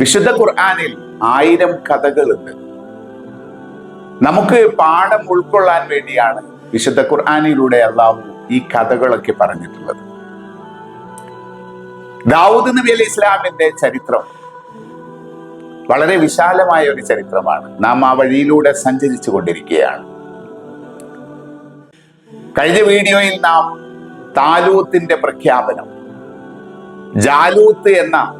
വിശുദ്ധ ഖുർആാനിൽ ആയിരം കഥകളുണ്ട്. നമുക്ക് പാഠം ഉൾക്കൊള്ളാൻ വേണ്ടിയാണ് വിശുദ്ധ ഖുർആാനിലൂടെ അള്ളാഹു ഈ കഥകളൊക്കെ പറഞ്ഞിട്ടുള്ളത്. ദാവൂദ് നബി അലി ഇസ്ലാമിന്റെ ചരിത്രം വളരെ വിശാലമായ ഒരു ചരിത്രമാണ്. നാം ആ വഴിയിലൂടെ സഞ്ചരിച്ചു കൊണ്ടിരിക്കുകയാണ്. കഴിഞ്ഞ വീഡിയോയിൽ നാം താലൂത്തിന്റെ പ്രഖ്യാപനം ജാലൂത്ത് എന്ന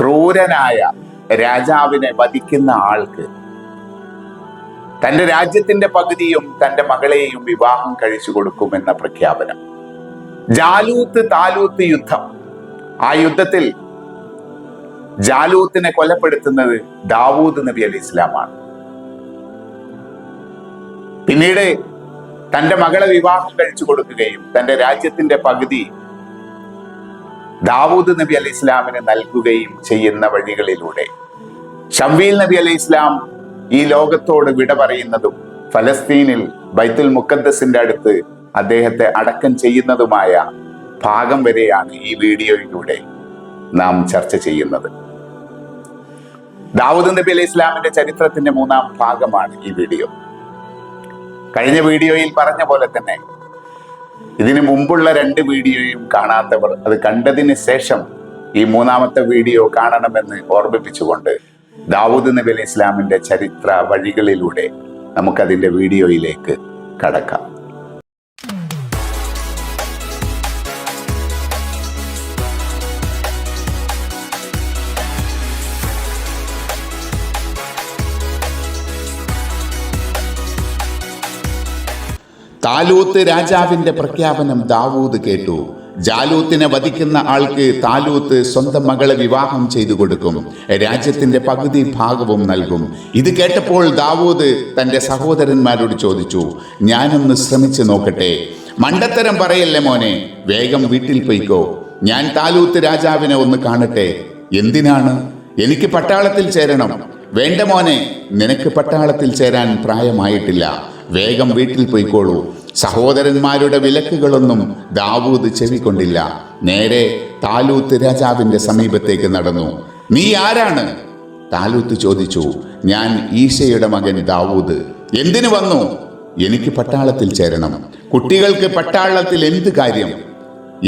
ക്രൂരനായ രാജാവിനെ വധിക്കുന്ന ആൾക്ക്. തന്റെ രാജ്യത്തിന്റെ പകുതിയും തന്റെ മകളെയും വിവാഹം കഴിച്ചു കൊടുക്കുമെന്ന പ്രഖ്യാപനം. ജാലൂത്ത് താലൂത്ത് യുദ്ധം. ആ യുദ്ധത്തിൽ ജാലൂത്തിനെ കൊലപ്പെടുത്തുന്നത് ദാവൂദ് നബി അലി ഇസ്ലാമാണ് പിന്നീട് തന്റെ മകളെ വിവാഹം കഴിച്ചു കൊടുക്കുകയും തന്റെ രാജ്യത്തിന്റെ പകുതി ദാവൂദ് നബി അലി ഇസ്ലാമിന് നൽകുകയും ചെയ്യുന്ന വഴികളിലൂടെ. ഷംവീൽ നബി അലി ഇസ്ലാം ഈ ലോകത്തോട് വിട പറയുന്നതും ഫലസ്തീനിൽ ബൈത്തുൽ മുക്കദ്ദസിന്റെ അടുത്ത് അദ്ദേഹത്തെ അടക്കം ചെയ്യുന്നതുമായ ഭാഗം വരെയാണ് ഈ വീഡിയോയിലൂടെ നാം ചർച്ച ചെയ്യുന്നത്. ദാവൂദ് നബി അലി ഇസ്ലാമിന്റെ ചരിത്രത്തിന്റെ മൂന്നാം ഭാഗമാണ് ഈ വീഡിയോ. കഴിഞ്ഞ വീഡിയോയിൽ പറഞ്ഞ പോലെ തന്നെ ഇതിനു മുമ്പുള്ള രണ്ട് വീഡിയോയും കാണാത്തവർ അത് കണ്ടതിന് ശേഷം ഈ മൂന്നാമത്തെ വീഡിയോ കാണണമെന്ന് ഓർമ്മിപ്പിച്ചുകൊണ്ട് ദാവൂദ് നബി അലി ഇസ്ലാമിന്റെ ചരിത്ര വഴികളിലൂടെ നമുക്കതിന്റെ വീഡിയോയിലേക്ക് കടക്കാം. താലൂത്ത് രാജാവിന്റെ പ്രഖ്യാപനം ദാവൂദ് കേട്ടു. ജാലൂത്തിനെ വധിക്കുന്ന ആൾക്ക് താലൂത്ത് സ്വന്തം മകളെ വിവാഹം ചെയ്തു കൊടുക്കും. രാജ്യത്തിന്റെ പകുതി ഭാഗവും നൽകും. ഇത് കേട്ടപ്പോൾ ദാവൂദ് തന്റെ സഹോദരന്മാരോട് ചോദിച്ചു ഞാനൊന്ന് ശ്രമിച്ചു നോക്കട്ടെ. മണ്ടത്തരം പറയല്ലേ മോനെ വേഗം വീട്ടിൽ പോയിക്കോ. ഞാൻ താലൂത്ത് രാജാവിനെ ഒന്ന് കാണട്ടെ. എന്തിനാണ്? എനിക്ക് പട്ടാളത്തിൽ ചേരണം. വേണ്ട മോനെ നിനക്ക് പട്ടാളത്തിൽ ചേരാൻ പ്രായമായിട്ടില്ല. വേഗം വീട്ടിൽ പോയിക്കോളൂ. സഹോദരന്മാരുടെ വിലക്കുകളൊന്നും ദാവൂദ് ചെവിക്കൊണ്ടില്ല. നേരെ താലൂത്ത് രാജാവിന്റെ സമീപത്തേക്ക് നടന്നു. നീ ആരാണ്? താലൂത്ത് ചോദിച്ചു. ഞാൻ ഈശയുടെ മകൻ ദാവൂദ്. എന്തിനു വന്നു? എനിക്ക് പട്ടാളത്തിൽ ചേരണം. കുട്ടികൾക്ക് പട്ടാളത്തിൽ എന്ത് കാര്യം?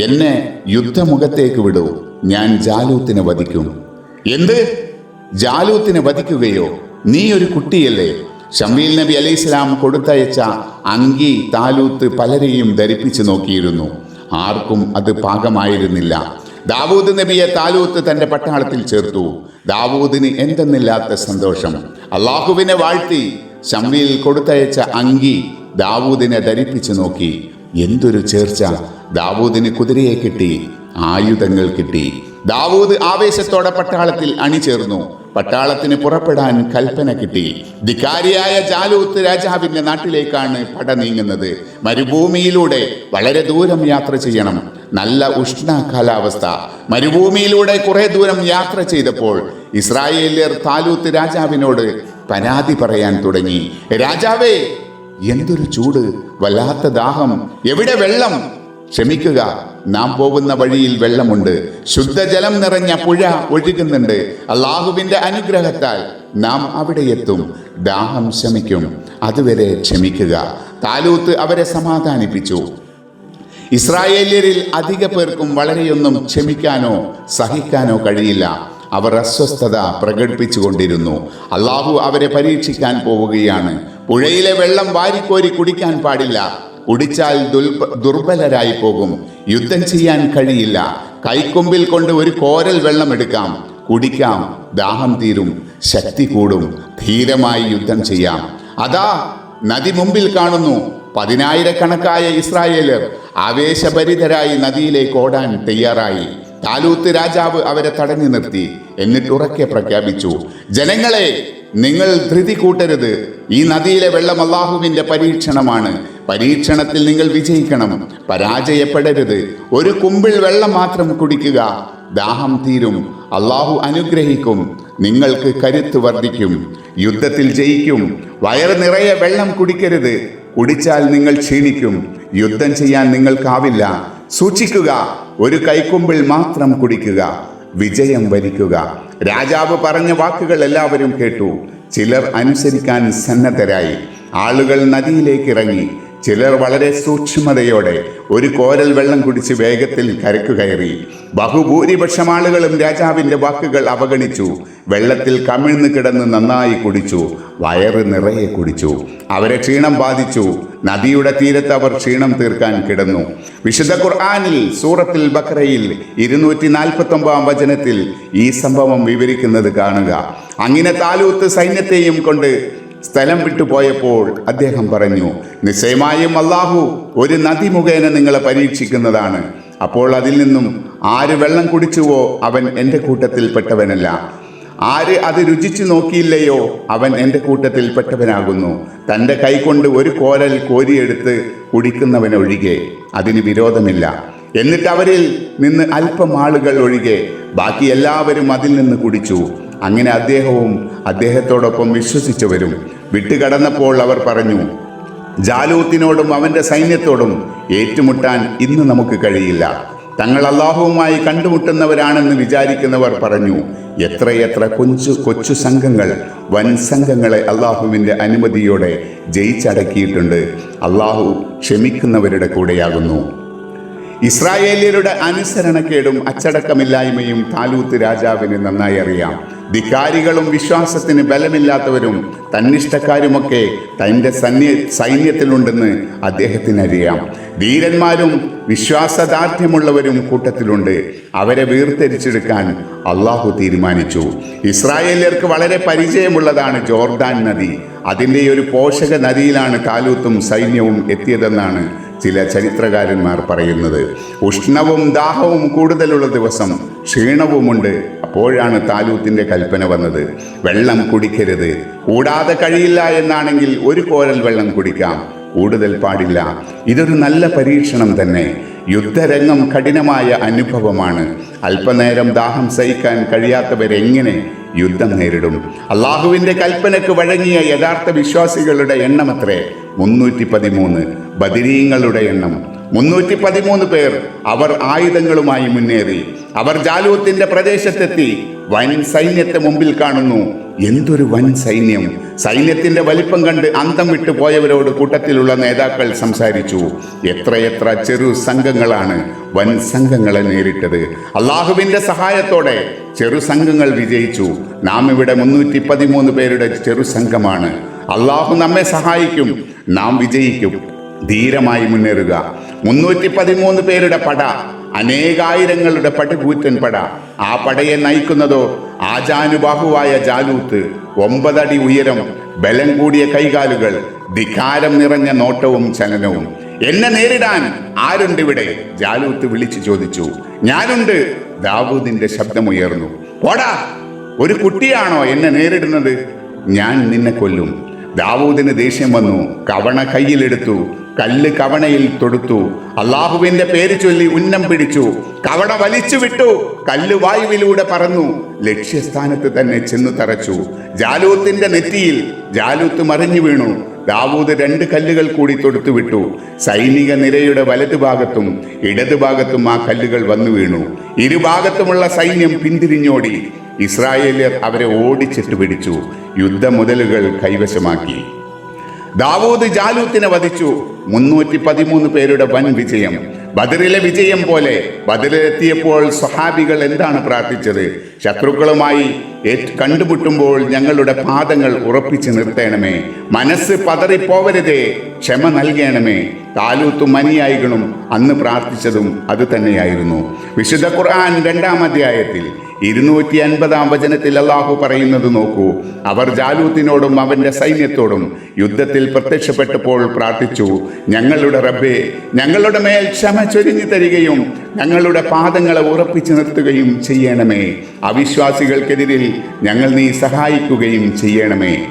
എന്നെ യുദ്ധമുഖത്തേക്ക് വിടൂ. ഞാൻ ജാലൂത്തിനെ വധിക്കും. എന്ത്? ജാലൂത്തിനെ വധിക്കുകയോ? നീ ഒരു കുട്ടിയല്ലേ. ഷമീൽ നബി അലൈഹി ഇസ്ലാം കൊടുത്തയച്ച അങ്കി താലൂത്ത് പലരെയും ധരിപ്പിച്ചു നോക്കിയിരുന്നു. ആർക്കും അത് പാകമായിരുന്നില്ല. ദാവൂദ് നബിയെ താലൂത്ത് തന്റെ പട്ടാളത്തിൽ ചേർത്തു. ദാവൂദിന് എന്തെന്നില്ലാത്ത സന്തോഷം. അള്ളാഹുവിനെ വാഴ്ത്തി ഷമീൽ കൊടുത്തയച്ച അങ്കി ദാവൂദിനെ ധരിപ്പിച്ചു നോക്കി. എന്തൊരു ചേർച്ച. ദാവൂദിന് കുതിരയെ കിട്ടി ആയുധങ്ങൾ കിട്ടി. ദാവൂദ് ആവേശത്തോടെ പട്ടാളത്തിൽ അണിചേർന്നു. പട്ടാളത്തിന് പുറപ്പെടാൻ കൽപ്പന കിട്ടി. ധിക്കാരിയായ ജാലൂത്ത് രാജാവിന്റെ നാട്ടിലേക്കാണ് പട നീങ്ങുന്നത്. മരുഭൂമിയിലൂടെ വളരെ ദൂരം യാത്ര ചെയ്യണം. നല്ല ഉഷ്ണ കാലാവസ്ഥ. മരുഭൂമിയിലൂടെ കുറെ ദൂരം യാത്ര ചെയ്തപ്പോൾ ഇസ്രായേലിയർ താലൂത്ത് രാജാവിനോട് പരാതി പറയാൻ തുടങ്ങി. രാജാവേ എന്തൊരു ചൂട്. വല്ലാത്ത ദാഹം. എവിടെ വെള്ളം? ക്ഷമിക്കുക നാം പോകുന്ന വഴിയിൽ വെള്ളമുണ്ട്. ശുദ്ധജലം നിറഞ്ഞ പുഴ ഒഴുകുന്നുണ്ട്. അള്ളാഹുവിന്റെ അനുഗ്രഹത്താൽ നാം അവിടെ എത്തും. ദാഹം ശമിക്കും. അതുവരെ ക്ഷമിക്കുക. താലൂത്ത് അവരെ സമാധാനിപ്പിച്ചു. ഇസ്രായേല്യരിൽ അധിക പേർക്കും വളരെയൊന്നും ക്ഷമിക്കാനോ സഹിക്കാനോ കഴിയില്ല. അവർ അസ്വസ്ഥത പ്രകടിപ്പിച്ചുകൊണ്ടിരുന്നു. അള്ളാഹു അവരെ പരീക്ഷിക്കാൻ പോവുകയാണ്. പുഴയിലെ വെള്ളം വാരിക്കോരി കുടിക്കാൻ പാടില്ല. കുടിച്ചാൽ ദുർബലരായി പോകും. യുദ്ധം ചെയ്യാൻ കഴിയില്ല. കൈക്കൊമ്പിൽ കൊണ്ട് ഒരു കോരൽ വെള്ളം എടുക്കാം. കുടിക്കാം. ദാഹം തീരും. ശക്തി കൂടും. ധീരമായി യുദ്ധം ചെയ്യാം. അതാ നദി മുമ്പിൽ കാണുന്നു. പതിനായിരക്കണക്കായ ഇസ്രായേലർ ആവേശഭരിതരായി നദിയിലേക്ക് ഓടാൻ തയ്യാറായി. താലൂത്ത് രാജാവ് അവരെ തടഞ്ഞു നിർത്തി. എന്നിട്ട് ഉറക്കെ പ്രഖ്യാപിച്ചു. ജനങ്ങളെ നിങ്ങൾ ധൃതി കൂട്ടരുത്. ഈ നദിയിലെ വെള്ളം അള്ളാഹുവിന്റെ പരീക്ഷണമാണ്. പരീക്ഷണത്തിൽ നിങ്ങൾ വിജയിക്കണം. പരാജയപ്പെടരുത്. ഒരു കുമ്പിൾ വെള്ളം മാത്രം കുടിക്കുക. ദാഹം തീരും. അള്ളാഹു അനുഗ്രഹിക്കും. നിങ്ങൾക്ക് കരുത്ത് വർദ്ധിക്കും. യുദ്ധത്തിൽ ജയിക്കും. വയറ് നിറയെ വെള്ളം കുടിക്കരുത്. കുടിച്ചാൽ നിങ്ങൾ ക്ഷീണിക്കും. യുദ്ധം ചെയ്യാൻ നിങ്ങൾക്കാവില്ല. സൂക്ഷിക്കുക. ഒരു കൈക്കുമ്പിൾ മാത്രം കുടിക്കുക. വിജയം വരിക്കുക. രാജാവ് പറഞ്ഞ വാക്കുകൾ എല്ലാവരും കേട്ടു. ചിലർ അനുസരിക്കാൻ സന്നദ്ധരായി. ആളുകൾ നദിയിലേക്ക് ഇറങ്ങി. ചിലർ വളരെ സൂക്ഷ്മതയോടെ ഒരു കോരൽ വെള്ളം കുടിച്ച് വേഗത്തിൽ കരക്കു കയറി. ബഹുഭൂരിപക്ഷം ആളുകളും രാജാവിന്റെ വാക്കുകൾ അവഗണിച്ചു. വെള്ളത്തിൽ കമിഴ്ന്ന് കിടന്ന് നന്നായി കുടിച്ചു. വയറ് നിറയെ കുടിച്ചു. അവരെ ക്ഷീണം ബാധിച്ചു. നദിയുടെ തീരത്ത് അവർ ക്ഷീണം തീർക്കാൻ കിടന്നു. വിശുദ്ധ ഖുർആാനിൽ സൂറത്തിൽ ബക്രയിൽ ഇരുന്നൂറ്റി നാൽപ്പത്തി ഒമ്പതാം വചനത്തിൽ ഈ സംഭവം വിവരിക്കുന്നത് കാണുക. അങ്ങനെ താലൂത്ത് സൈന്യത്തെയും കൊണ്ട് സ്ഥലം വിട്ടുപോയപ്പോൾ അദ്ദേഹം പറഞ്ഞു നിശ്ചയമായും അള്ളാഹു ഒരു നദി മുഖേന നിങ്ങളെ പരീക്ഷിക്കുന്നതാണ്. അപ്പോൾ അതിൽ നിന്നും ആര് വെള്ളം കുടിച്ചുവോ അവൻ എന്റെ കൂട്ടത്തിൽപ്പെട്ടവനല്ല ആര് അത് രുചിച്ചു നോക്കിയില്ലയോ അവൻ എന്റെ കൂട്ടത്തിൽപ്പെട്ടവനാകുന്നു തന്റെ കൈകൊണ്ട് ഒരു കോരൽ കോരിയെടുത്ത് കുടിക്കുന്നവനൊഴികെ അതിന് വിരോധമില്ല. എന്നിട്ട് അവരിൽ നിന്ന് അല്പം ആളുകൾ ഒഴികെ ബാക്കി എല്ലാവരും അതിൽ നിന്ന് കുടിച്ചു. അങ്ങനെ അദ്ദേഹവും അദ്ദേഹത്തോടൊപ്പം വിശ്വസിച്ചവരും. വിട്ടുകടന്നപ്പോൾ അവർ പറഞ്ഞു ജാലൂത്തിനോടും അവന്റെ സൈന്യത്തോടും ഏറ്റുമുട്ടാൻ ഇന്ന് നമുക്ക് കഴിയില്ല. തങ്ങൾ അള്ളാഹുവുമായി കണ്ടുമുട്ടുന്നവരാണെന്ന് വിചാരിക്കുന്നവർ പറഞ്ഞു എത്രയെത്ര കൊച്ചു കൊച്ചു സംഘങ്ങൾ വൻ സംഘങ്ങളെ അള്ളാഹുവിന്റെ അനുമതിയോടെ ജയിച്ചടക്കിയിട്ടുണ്ട്. അള്ളാഹു ക്ഷമിക്കുന്നവരുടെ കൂടെയാകുന്നു. ഇസ്രായേലിയരുടെ അനുസരണക്കേടും അച്ചടക്കമില്ലായ്മയും താലൂത്ത് രാജാവിന് നന്നായി അറിയാം. ധിക്കാരികളും വിശ്വാസത്തിന് ബലമില്ലാത്തവരും തന്നിഷ്ടക്കാരുമൊക്കെ തന്റെ സന്യ സൈന്യത്തിലുണ്ടെന്ന് അദ്ദേഹത്തിന് അറിയാം ധീരന്മാരും വിശ്വാസദാർഢ്യമുള്ളവരും കൂട്ടത്തിലുണ്ട്. അവരെ വീർത്തിരിച്ചെടുക്കാൻ അള്ളാഹു തീരുമാനിച്ചു. ഇസ്രായേലിയർക്ക് വളരെ പരിചയമുള്ളതാണ് ജോർദാൻ നദി. അതിന്റെ ഒരു പോഷക നദിയിലാണ് താലൂത്തും സൈന്യവും എത്തിയതെന്നാണ് ചില ചരിത്രകാരന്മാർ പറയുന്നത് ഉഷ്ണവും ദാഹവും കൂടുതലുള്ള ദിവസം ക്ഷീണവുമുണ്ട്. അപ്പോഴാണ് താലൂത്തിന്റെ കൽപ്പന വന്നത്. വെള്ളം കുടിക്കരുത്. കൂടാതെ കഴിയില്ല എന്നാണെങ്കിൽ ഒരു കോരൽ വെള്ളം കുടിക്കാം. കൂടുതൽ പാടില്ല. ഇതൊരു നല്ല പരീക്ഷണം തന്നെ. യുദ്ധരംഗം കഠിനമായ അനുഭവമാണ്. അല്പനേരം ദാഹം സഹിക്കാൻ കഴിയാത്തവരെങ്ങനെ യുദ്ധം നേരിടും. അള്ളാഹുവിന്റെ കൽപ്പനക്ക് വഴങ്ങിയ യഥാർത്ഥ വിശ്വാസികളുടെ എണ്ണം അത്രേ മുന്നൂറ്റി പതിമൂന്ന് ബദിരീങ്ങളുടെ എണ്ണം. മുന്നൂറ്റി പതിമൂന്ന് പേർ അവർ ആയുധങ്ങളുമായി മുന്നേറി. അവർ ജാലൂത്തിന്റെ പ്രദേശത്തെത്തി. വൻ സൈന്യത്തെ മുമ്പിൽ കാണുന്നു. എന്തൊരു വൻ സൈന്യം. സൈന്യത്തിന്റെ വലിപ്പം കണ്ട് അന്തം വിട്ടു പോയവരോട് കൂട്ടത്തിലുള്ള നേതാക്കൾ സംസാരിച്ചു. എത്രയെത്ര ചെറു സംഘങ്ങളാണ് വൻ സംഘങ്ങളെ നേരിട്ടത്. അള്ളാഹുവിന്റെ സഹായത്തോടെ ചെറു സംഘങ്ങൾ വിജയിച്ചു. നാം ഇവിടെ മുന്നൂറ്റി പതിമൂന്ന് പേരുടെ ചെറു സംഘമാണ്. അള്ളാഹു നമ്മെ സഹായിക്കും. നാം വിജയിക്കും. ധീരമായി മുന്നേറുക. മുന്നൂറ്റി പതിമൂന്ന് പേരുടെ പട അനേകായിരങ്ങളുടെ പടുകൂറ്റൻ പട ആ പടയെ നയിക്കുന്നതോ ആചാനുബാഹുവായ ജാലൂത്ത് ഒമ്പതടി ഉയരം ബലം കൂടിയ കൈകാലുകൾ ധിക്കാരം നിറഞ്ഞ നോട്ടവും ചലനവും. എന്നെ നേരിടാൻ ആരുണ്ട് ഇവിടെ? ജാലൂത്ത് വിളിച്ചു ചോദിച്ചു. ഞാനുണ്ട്. ദാവൂദിന്റെ ശബ്ദമുയർന്നു. ഓടാ ഒരു കുട്ടിയാണോ എന്നെ നേരിടുന്നത്? ഞാൻ നിന്നെ കൊല്ലും. ദാവൂദിന് ദേഷ്യം വന്നു. കവണ കയ്യിലെടുത്തു. കല്ല് കവണയിൽ തൊടുത്തു. അള്ളാഹുവിന്റെ പേര് ചൊല്ലി ഉന്നം പിടിച്ചു. കവണ വലിച്ചു വിട്ടു. കല്ല് വായുവിലൂടെ പറന്നു. ലക്ഷ്യസ്ഥാനത്ത് തന്നെ ചെന്നു തറച്ചു. ജാലൂത്തിന്റെ നെറ്റിയിൽ ജാലൂത്ത് മറിഞ്ഞു വീണു. ദാവൂദ് രണ്ട് കല്ലുകൾ കൂടി തൊടുത്തു വിട്ടു. സൈനിക നിരയുടെ വലതുഭാഗത്തും ഇടതുഭാഗത്തും ആ കല്ലുകൾ വന്നു വീണു. ഇരുഭാഗത്തുമുള്ള സൈന്യം പിന്തിരിഞ്ഞോടി. ഇസ്രായേലിയർ അവരെ ഓടിച്ചിട്ട് പിടിച്ചു. യുദ്ധമുതലുകൾ കൈവശമാക്കി. ദാവൂദ് ജാലൂത്തിനെ വധിച്ചു. മുന്നൂറ്റി പതിമൂന്ന് പേരുടെ വൻ വിജയം. ബദറിലെ വിജയം പോലെ ബദറിലെത്തിയപ്പോൾ സ്വഹാബികൾ എന്താണ് പ്രാർത്ഥിച്ചത്? ശത്രുക്കളുമായി കണ്ടുമുട്ടുമ്പോൾ ഞങ്ങളുടെ പാദങ്ങൾ ഉറപ്പിച്ചു നിർത്തണമേ. മനസ്സ് പതറിപ്പോവരുതേ. ക്ഷമ നൽകണമേ. താലൂത്തും മനിയായികളും അന്ന് പ്രാർത്ഥിച്ചതും അത് തന്നെയായിരുന്നു. വിശുദ്ധ ഖുർആൻ രണ്ടാം അധ്യായത്തിൽ ഇരുന്നൂറ്റി അൻപതാം വചനത്തിൽ അള്ളാഹു പറയുന്നത് നോക്കൂ. അവർ ജാലൂത്തിനോടും അവന്റെ സൈന്യത്തോടും യുദ്ധത്തിൽ പ്രത്യക്ഷപ്പെട്ടപ്പോൾ പ്രാർത്ഥിച്ചു. ഞങ്ങളുടെ റബ്ബെ ഞങ്ങളുടെ മേൽ ക്ഷമ ചൊരിഞ്ഞു തരികയും ഞങ്ങളുടെ പാദങ്ങളെ ഉറപ്പിച്ചു നിർത്തുകയും ചെയ്യണമേ. അവിശ്വാസികൾക്കെതിരിൽ ഞങ്ങൾ നീ സഹായിക്കുകയും ചെയ്യണമേ.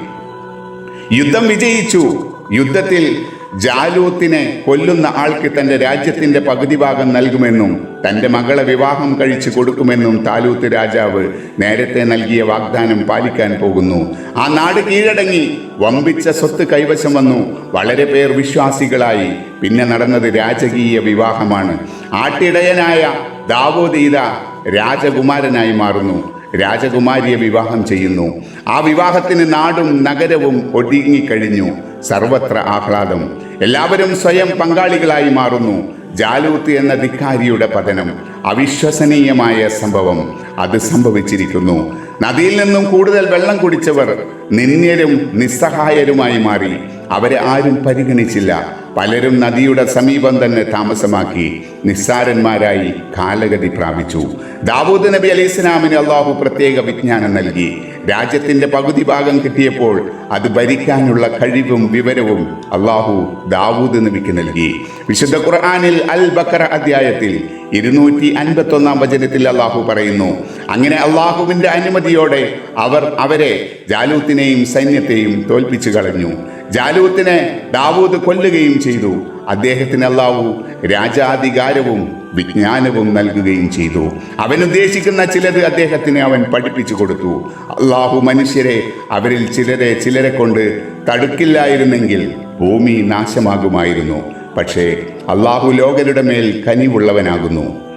യുദ്ധം വിജയിച്ചു. യുദ്ധത്തിൽ ജാലൂത്തിനെ കൊല്ലുന്ന ആൾക്ക് തന്റെ രാജ്യത്തിന്റെ പകുതി ഭാഗം നൽകുമെന്നും തന്റെ മകളെ വിവാഹം കഴിച്ചു കൊടുക്കുമെന്നും താലൂത്ത് രാജാവ് നേരത്തെ നൽകിയ വാഗ്ദാനം പാലിക്കാൻ പോകുന്നു. ആ നാട് കീഴടങ്ങി വമ്പിച്ച സ്വത്ത് കൈവശം വന്നു. വളരെ പേർ വിശ്വാസികളായി. പിന്നെ നടന്നത് രാജകീയ വിവാഹമാണ്. ആട്ടിടയനായ ദാവോദീത രാജകുമാരനായി മാറുന്നു. രാജകുമാരിയെ വിവാഹം ചെയ്യുന്നു. ആ വിവാഹത്തിന് നാടും നഗരവും ഒടുങ്ങിക്കഴിഞ്ഞു സർവത്ര ആഹ്ലാദം. എല്ലാവരും സ്വയം പങ്കാളികളായി മാറുന്നു. ജാലൂത്ത് എന്ന ധിക്കാരിയുടെ പതനം. അവിശ്വസനീയമായ സംഭവം. അത് സംഭവിച്ചിരിക്കുന്നു. നദിയിൽ നിന്നും കൂടുതൽ വെള്ളം കുടിച്ചവർ നിന്ദ്യരും നിസ്സഹായരുമായി മാറി. അവരെ ആരും പരിഗണിച്ചില്ല. പലരും നദിയുടെ സമീപം തന്നെ താമസമാക്കി നിസ്സാരന്മാരായി കാലഗതി പ്രാപിച്ചു. ദാവൂദ് നബി അലൈഹി ഇസ്ലാമിന് അള്ളാഹു പ്രത്യേക വിജ്ഞാനം നൽകി. രാജ്യത്തിന്റെ പകുതി ഭാഗം കിട്ടിയപ്പോൾ അത് ഭരിക്കാനുള്ള കഴിവും വിവരവും അള്ളാഹു ദാവൂദ് നബിക്ക് നൽകി. വിശുദ്ധ ഖുർആാനിൽ അൽ ബക്കറ അധ്യായത്തിൽ ഇരുന്നൂറ്റി അൻപത്തി ഒന്നാം വചനത്തിൽ അള്ളാഹു പറയുന്നു അങ്ങനെ അള്ളാഹുവിന്റെ അനുമതിയോടെ അവർ അവരെ ജാലൂത്തിനെയും സൈന്യത്തെയും തോൽപ്പിച്ചു കളഞ്ഞു. ജാലൂത്തിനെ ദാവൂദ് കൊല്ലുകയും ചെയ്തു. അദ്ദേഹത്തിന് അള്ളാഹു രാജാധികാരവും വിജ്ഞാനവും നൽകുകയും ചെയ്തു. അവൻ ഉദ്ദേശിക്കുന്ന ചിലത് അദ്ദേഹത്തിന് അവൻ പഠിപ്പിച്ചു കൊടുത്തു. അള്ളാഹു മനുഷ്യരെ അവരിൽ ചിലരെ ചിലരെ കൊണ്ട് തടുക്കില്ലായിരുന്നെങ്കിൽ ഭൂമി നാശമാകുമായിരുന്നു. പക്ഷേ അള്ളാഹു ലോകരുടെ മേൽ കനിവുള്ളവനാകുന്നു.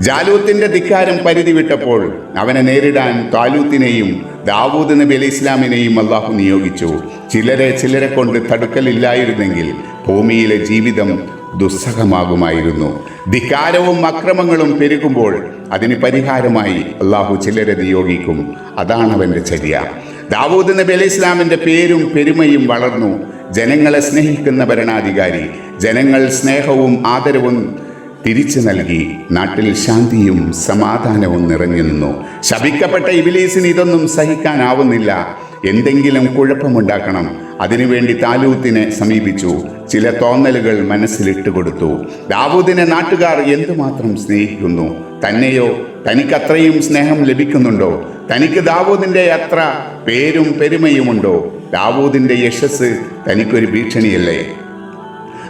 ജാലൂത്തിന്റെ ധിക്കാരം പരിധി വിട്ടപ്പോൾ അവനെ നേരിടാൻ താലൂത്തിനെയും ദാവൂദ് നബി അലി ഇസ്ലാമിനെയും അള്ളാഹു നിയോഗിച്ചു. ചിലരെ ചിലരെ കൊണ്ട് തടുക്കലില്ലായിരുന്നെങ്കിൽ ഭൂമിയിലെ ജീവിതം ദുസ്സഹമാകുമായിരുന്നു. ധിക്കാരവും അക്രമങ്ങളും പെരുകുമ്പോൾ അതിന് പരിഹാരമായി അള്ളാഹു ചിലരെ നിയോഗിക്കും. അതാണ് അവന്റെ ചര്യ. ദാവൂദ് നബി അലി ഇസ്ലാമിന്റെ പേരും പെരുമയും വളർന്നു. ജനങ്ങളെ സ്നേഹിക്കുന്ന ഭരണാധികാരി ജനങ്ങൾ സ്നേഹവും ആദരവും തിരിച്ചു നൽകി. നാട്ടിൽ ശാന്തിയും സമാധാനവും നിറഞ്ഞു നിന്നു. ശപിക്കപ്പെട്ട ഇബിലീസിന് ഇതൊന്നും സഹിക്കാനാവുന്നില്ല. എന്തെങ്കിലും കുഴപ്പമുണ്ടാക്കണം. അതിനുവേണ്ടി താലൂത്തിനെ സമീപിച്ചു. ചില തോന്നലുകൾ മനസ്സിലിട്ട് കൊടുത്തു. ദാവൂദിനെ നാട്ടുകാർ എന്തുമാത്രം സ്നേഹിക്കുന്നു? തന്നെയോ? തനിക്കത്രയും സ്നേഹം ലഭിക്കുന്നുണ്ടോ? തനിക്ക് ദാവൂദിന്റെ അത്ര പേരും പെരുമയുമുണ്ടോ? ദാവൂദിന്റെ യശസ് തനിക്കൊരു ഭീഷണിയല്ലേ?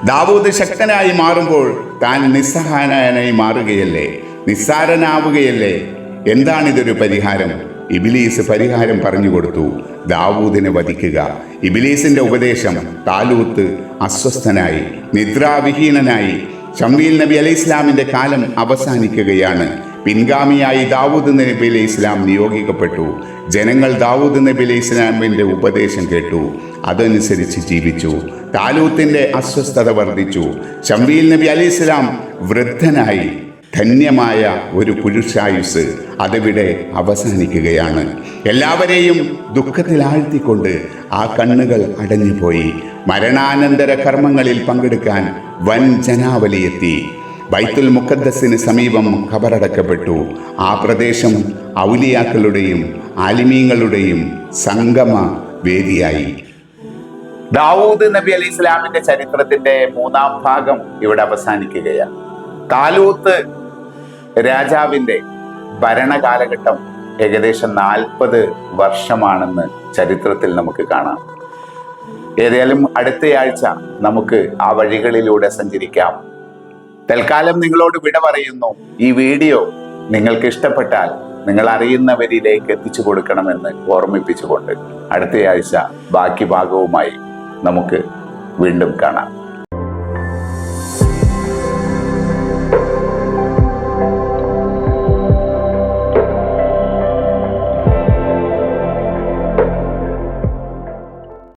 ദാവൂദ് ശക്തനായി മാറുമ്പോൾ താൻ നിസ്സഹായനായി മാറുകയല്ലേ? നിസ്സാരനാവുകയല്ലേ? എന്താണിതൊരു പരിഹാരം? ഇബിലീസ് പരിഹാരം പറഞ്ഞു കൊടുത്തു. ദാവൂദിനെ വധിക്കുക. ഇബിലീസിന്റെ ഉപദേശം താലൂത്ത് അസ്വസ്ഥനായി നിദ്രാവിഹീനനായി. ഷംവീൽ നബി അലൈഹി ഇസ്ലാമിന്റെ കാലം അവസാനിക്കുകയാണ്. പിൻഗാമിയായി ദാവൂദ് നബി അലൈഹി ഇസ്ലാം നിയോഗിക്കപ്പെട്ടു. ജനങ്ങൾ ദാവൂദ് നബി അലൈഹി ഇസ്ലാമിന്റെ ഉപദേശം കേട്ടു. അതനുസരിച്ച് ജീവിച്ചു. താലൂത്തിന്റെ അസ്വസ്ഥത വർദ്ധിച്ചു. ഷംബീൽ നബി അലൈഹി ഇസ്ലാം വൃദ്ധനായി ധന്യമായ ഒരു പുരുഷായുസ് അതിവിടെ അവസാനിക്കുകയാണ്. എല്ലാവരെയും ദുഃഖത്തിലാഴ്ത്തിക്കൊണ്ട് ആ കണ്ണുകൾ അടഞ്ഞുപോയി. മരണാനന്തര കർമ്മങ്ങളിൽ പങ്കെടുക്കാൻ വൻ ജനാവലിയെത്തി. ബൈത്തുൽ മുക്കദ്ദസിന് സമീപം ഖബറടക്കപ്പെട്ടു. ആ പ്രദേശം ഔലിയാക്കളുടെയും ആലിമീങ്ങളുടെയും സംഗമ വേദിയായി. ദാവൂദ് നബി അലി ഇസ്ലാമിന്റെ ചരിത്രത്തിന്റെ മൂന്നാം ഭാഗം ഇവിടെ അവസാനിക്കുകയാണ്. താലൂത്ത് രാജാവിന്റെ ഭരണകാലഘട്ടം ഏകദേശം നാൽപ്പത് വർഷമാണെന്ന് ചരിത്രത്തിൽ നമുക്ക് കാണാം. ഏതായാലും അടുത്തയാഴ്ച നമുക്ക് ആ വഴികളിലൂടെ സഞ്ചരിക്കാം. തൽക്കാലം നിങ്ങളോട് വിട പറയുന്നു. ഈ വീഡിയോ നിങ്ങൾക്ക് ഇഷ്ടപ്പെട്ടാൽ നിങ്ങൾ അറിയുന്നവരിലേക്ക് എത്തിച്ചു കൊടുക്കണമെന്ന് ഓർമ്മിപ്പിച്ചുകൊണ്ട് അടുത്തയാഴ്ച ബാക്കി ഭാഗവുമായി നമുക്ക് വീണ്ടും കാണാം.